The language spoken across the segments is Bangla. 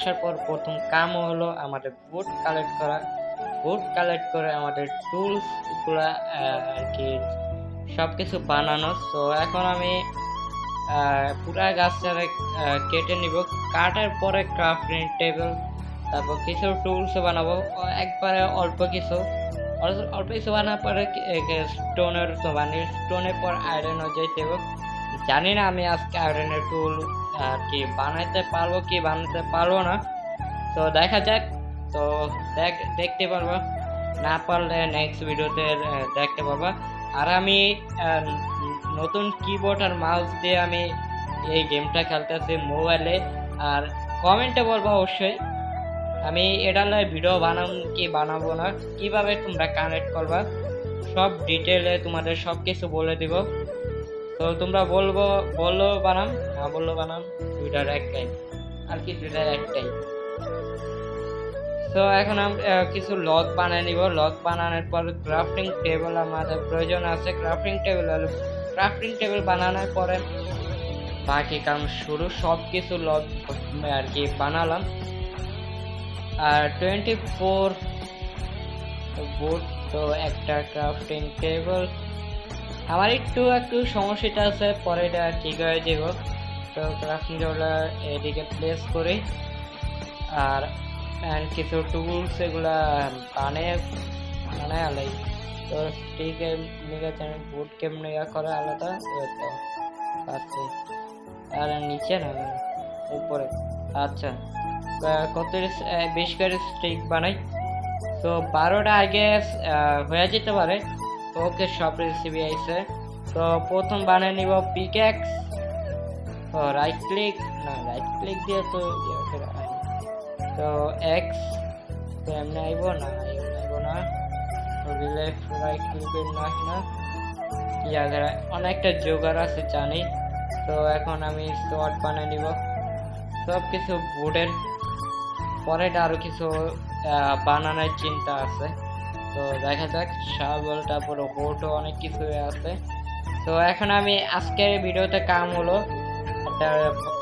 আসার পর প্রথম কাম হলো আমাদের বুট কালেক্ট করা। বুট কালেক্ট করে আমাদের টুলসগুলো আর কি সব কিছু বানানো। তো এখন আমি পুরা গাছটা কেটে নিব। কাটার পরে ক্রাফটিং টেবিল তারপর কিছু টুলস বানাবো। একবারে অল্প কিছু। অল্প- কিছু বানার পরে স্টোনের তো বানিয়ে স্টোনের পর আয়রনও যেতে হবে। জানি না আমি আজকে আয়রনের টুল আর কি বানাইতে পারব কি বানাতে পারব না। তো দেখা যাক। তো দেখ, দেখতে পারব। না পারলে নেক্সট ভিডিওতে দেখতে পারবা। আর আমি নতুন কিবোর্ড আর মাউস দিয়ে আমি এই গেমটা খেলতেছি মোবাইলে আর কমেন্টে বলব অবশ্যই, আমি এটা লয় ভিডিও বানাম কি বানাবো না, কীভাবে তোমরা কানেক্ট করবা, সব ডিটেলে তোমাদের সব কিছু বলে দিব। তো তোমরা বলব বলল বানাম না বলল বানাম দুইটার একটাই আর কি দুইটার একটাই তো এখন কিছু লক বানিয়ে নিব। লক বানানোর পর ক্রাফটিং টেবিল আমাদের প্রয়োজন আছে। ক্রাফটিং টেবিল হলো ক্রাফটিং টেবিল বানানোর পরে বাকি কাম শুরু সব কিছু লক আর কি বানালাম। আর টোয়েন্টি ফোর বোর্ড তো একটা ক্রাফটিং টেবিল আমার একটু একটু সমস্যাটা আছে, পরে এটা ঠিক হয়ে যাব। তো ক্রাফটিং টেবিল এদিকে প্লেস করি, আর, and কিছু টুলস এগুলা বানিয়ে বানায় আলাই। তো ঠিক নিয়ে জানি বুট কেমন ইয়া করে আলাদা তো আচ্ছা আর নিচে না, উপরে। আচ্ছা কত বেশ করে স্টিক বানাই। তো বারোটা আগে হয়ে যেতে পারে। ওকে সব রেসিপি আইছে। তো প্রথম বানিয়ে নিব পিক্যাক্স তো রাইট ক্লিক না রাইট ক্লিক দিয়ে তো ইয়ে। তো এক্স তো এমনি আইব না এমনি আইব না। তো লেফট রাইট ক্লিক না। না ইয়াদের অনেকটা জোগাড় আছে, জানি। তো এখন আমি শর্ট বানিয়ে নিব। সব কিছু বোর্ডের পরে আরও কিছু বানানোর চিন্তা আছে। তো দেখা যাক শাবল তারপর বোটও অনেক কিছু আছে। তো এখন আমি আজকের ভিডিওতে কাম হলো একটা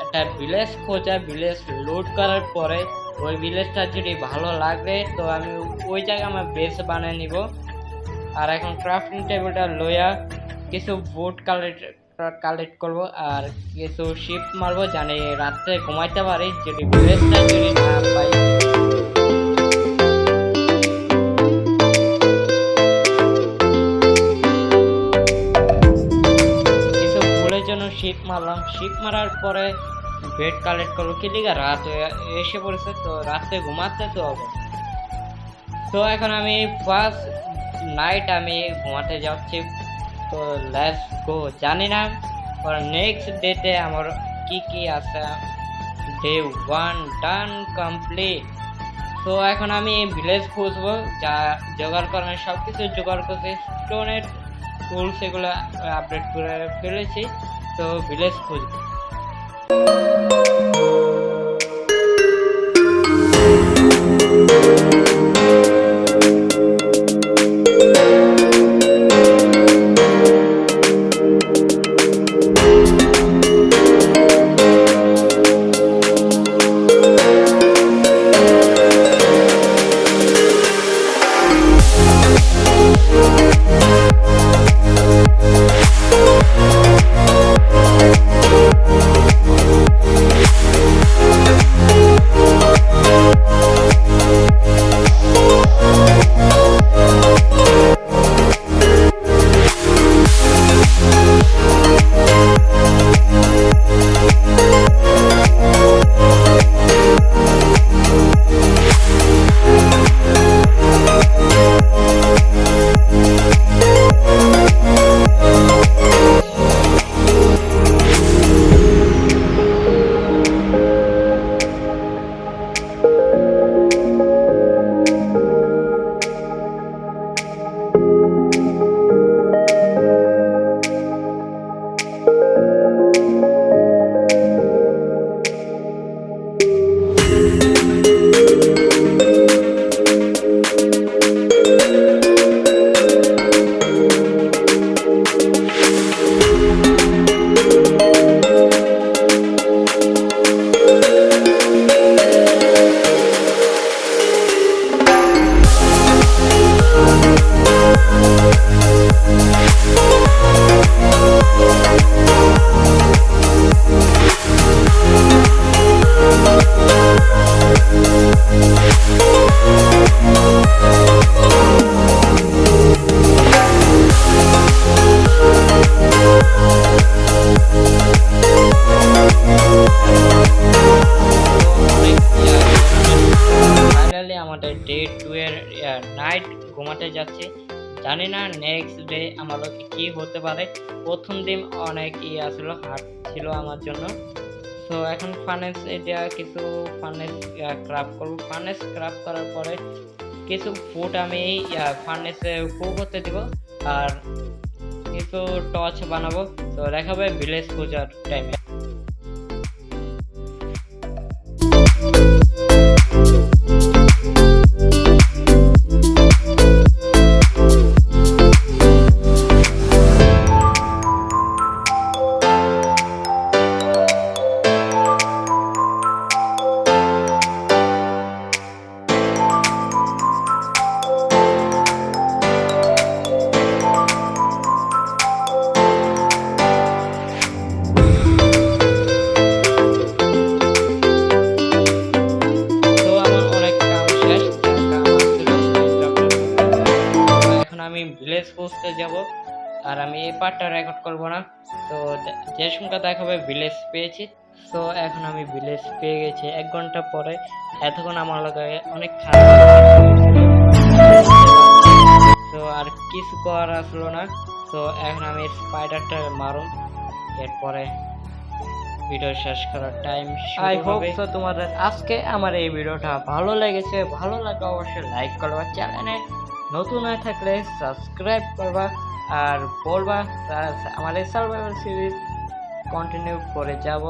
একটা ভিলেজ খোঁজা ভিলেজ লোড করার পরে ওই ভিলেজটা যদি ভালো লাগে, তো আমি ওই জায়গায় আমার বেস বানিয়ে নিব। আর এখন ক্রাফটিং টেবিলটা লইয়া কিছু বোট কালেক্ট কালেক্ট করব আর কিছু শিপ মারবো, জানি রাত্রে ঘুমাইতে পারি, যদি ভিলেজটা যদি না পাই। জন্য শিপ মারলাম। শিপ মারার পরে বেড কালেক্ট করব কি লিগা? রাত এসে পড়েছে তো, রাতে ঘুমাতে তো হবে। তো এখন আমি ফার্স্ট নাইট আমি ঘুমাতে যাচ্ছি। তো লেটস গো জানি না আর নেক্সট ডেতে আমার কি কি আছে। ডে ওয়ান ডান কমপ্লিট তো এখন আমি ভিলেজ খুঁজবো, যা জোগাড় করার সব কিছু জোগাড় করছি। স্টোনের টুলস এগুলো আপডেট করে ফেলেছি। তো ভিলেজ খুঁজবো নাইট ঘুমাতে যাচ্ছি। জানি না নেক্সট ডে আমাদেরকে কি হতে পারে। প্রথম দিন অনেক ই আসলো হার্ড ছিল আমার জন্য। তো এখন ফানেস এটা কিছু ফানেস ক্রাফট করব। ফানেস ক্রাফট করার পরে কিছু ফুড আমি ফার্নেসে কুক করতে দিব। আর কিছু টর্চ বানাবো। তো দেখাবে ভিলেজ পূজার টাইমে আমি ভিলেজ পৌঁছতে যাব। আর আমি এই পার্টটা রেকর্ড করব না। তো যে সংখ্যা দেখাবে ভিলেজ পেয়েছি। তো এখন আমি ভিলেজ পেয়ে গেছি এক ঘণ্টা পরে। এতক্ষণ আমার লগে অনেক খারাপ তো আর কিছু করার আসলো না। তো এখন আমি স্পাইডারটা মারুন এরপরে ভিডিও শেষ করার টাইম আই হোপ তো তোমাদের আজকে আমার এই ভিডিওটা ভালো লেগেছে। ভালো লাগলে অবশ্যই লাইক করবা চ্যানেলে নতুন হয়ে থাকলে সাবস্ক্রাইব করবা আর বলবা আমাদের সার্ভাইভাল সিরিজ কন্টিনিউ করে যাব।